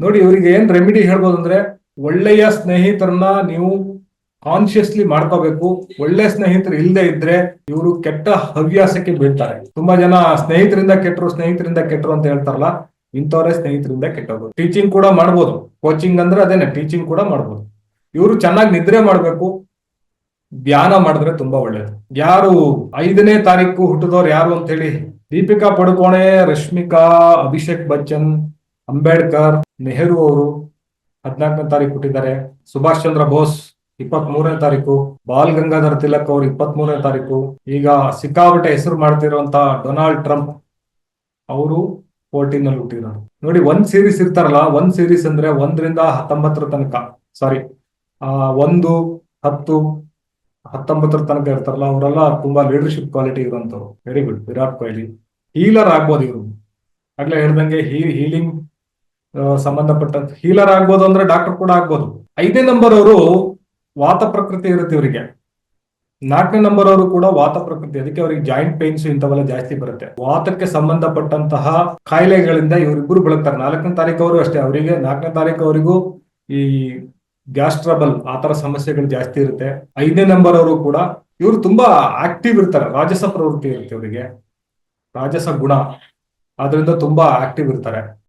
ನೋಡಿ ಇವರಿಗೆ ಏನ್ ರೆಮಿಡಿ ಹೇಳ್ಬೋದು ಅಂದ್ರೆ ಒಳ್ಳೆಯ ಸ್ನೇಹಿತರನ್ನ ನೀವು ಕಾನ್ಶಿಯಸ್ಲಿ ಮಾಡ್ಕೋಬೇಕು. ಒಳ್ಳೆ ಸ್ನೇಹಿತರು ಇಲ್ಲದೆ ಇದ್ರೆ ಇವರು ಕೆಟ್ಟ ಹವ್ಯಾಸಕ್ಕೆ ಬೀಳ್ತಾರೆ. ತುಂಬಾ ಜನ ಸ್ನೇಹಿತರಿಂದ ಕೆಟ್ಟರು ಸ್ನೇಹಿತರಿಂದ ಕೆಟ್ಟರು ಅಂತ ಹೇಳ್ತಾರಲ್ಲ, ಇಂಥವರೇ ಸ್ನೇಹಿತರಿಂದ ಕೆಟ್ಟವರು. ಟೀಚಿಂಗ್ ಕೂಡ ಮಾಡ್ಬೋದು. ಕೋಚಿಂಗ್ ಅಂದ್ರೆ ಅದೇನೆ ಟೀಚಿಂಗ್ ಕೂಡ ಮಾಡ್ಬೋದು. ಇವರು ಚೆನ್ನಾಗಿ ನಿದ್ರೆ ಮಾಡ್ಬೇಕು. ಧ್ಯಾನ ಮಾಡಿದ್ರೆ ತುಂಬಾ ಒಳ್ಳೇದು. ಯಾರು ಐದನೇ ತಾರೀಕು ಹುಟ್ಟಿದವ್ರು ಯಾರು ಅಂತ ಹೇಳಿ, ದೀಪಿಕಾ ಪಡುಕೋಣೆ, ರಶ್ಮಿಕಾ, ಅಭಿಷೇಕ್ ಬಚ್ಚನ್, ಅಂಬೇಡ್ಕರ್ ನೆಹರು ಅವರು ಹದಿನಾಲ್ಕನೇ ತಾರೀಕು ಹುಟ್ಟಿದ್ದಾರೆ ಸುಭಾಷ್ ಚಂದ್ರ ಬೋಸ್ ಇಪ್ಪತ್ತ್ ಮೂರನೇ ತಾರೀಕು. ಬಾಲ್ ಗಂಗಾಧರ್ ತಿಲಕ್ ಅವರು ಇಪ್ಪತ್ತ್ ಮೂರನೇ ತಾರೀಕು. ಈಗ ಸಿಕ್ಕಾಪಟ್ಟೆ ಹೆಸರು ಮಾಡ್ತಿರುವಂತ ಡೊನಾಲ್ಡ್ ಟ್ರಂಪ್ ಅವರು ಫೋರ್ಟೀನ್ ಅಲ್ಲಿ ಹುಟ್ಟಿರೋರು. ನೋಡಿ, ಒಂದ್ ಸೀರೀಸ್ ಇರ್ತಾರಲ್ಲ, ಒಂದ್ ಸೀರೀಸ್ ಅಂದ್ರೆ ಒಂದರಿಂದ ಹತ್ತೊಂಬತ್ತರ ತನಕ ಸಾರಿ ಆ, ಒಂದು, ಹತ್ತು, ಹತ್ತೊಂಬತ್ತರ ತನಕ ಇರ್ತಾರಲ್ಲ, ಅವರೆಲ್ಲ ತುಂಬಾ leadership quality ಇರುವಂತವ್ರು. Very good Virat Kohli. Healer ಆಗ್ಬೋದು ಇವರು. ಆಗ್ಲೇ ಹೇಳ್ದಂಗೆ ಹೀ ಹೀಲಿಂಗ್ ಸಂಬಂಧಪಟ್ಟ ಹೀಲರ್ ಆಗ್ಬೋದು ಅಂದ್ರೆ ಡಾಕ್ಟರ್ ಕೂಡ ಆಗ್ಬೋದು. ಐದನೇ ನಂಬರ್ ಅವರು ವಾತ ಪ್ರಕೃತಿ ಇರುತ್ತೆ ಇವರಿಗೆ. ನಾಲ್ಕನೇ ನಂಬರ್ ಅವರು ಕೂಡ ವಾತ ಪ್ರಕೃತಿ, ಅದಕ್ಕೆ ಅವರಿಗೆ ಜಾಯಿಂಟ್ ಪೇನ್ಸ್ ಇಂಥವೆಲ್ಲ ಜಾಸ್ತಿ ಬರುತ್ತೆ. ವಾತಕ್ಕೆ ಸಂಬಂಧಪಟ್ಟಂತಹ ಕಾಯಿಲೆಗಳಿಂದ ಇವರಿಬ್ಬರು ಬಳಕ್ತಾರೆ ನಾಲ್ಕನೇ ತಾರೀಕು ಅವರು ಅಷ್ಟೇ, ಅವರಿಗೆ ನಾಲ್ಕನೇ ತಾರೀಕು ಅವರಿಗೂ ಈ ಗ್ಯಾಸ್ ಟ್ರಬಲ್ ಆ ತರ ಸಮಸ್ಯೆಗಳು ಜಾಸ್ತಿ ಇರುತ್ತೆ. ಐದನೇ ನಂಬರ್ ಅವರು ಕೂಡ ಇವರು ತುಂಬಾ ಆಕ್ಟಿವ್ ಇರ್ತಾರೆ. ರಾಜಸ ಪ್ರವೃತ್ತಿ ಇರುತ್ತೆ ಇವರಿಗೆ. ರಾಜಸ ಗುಣ. ಅದರಿಂದ ತುಂಬಾ ಆಕ್ಟಿವ್ ಇರ್ತಾರೆ.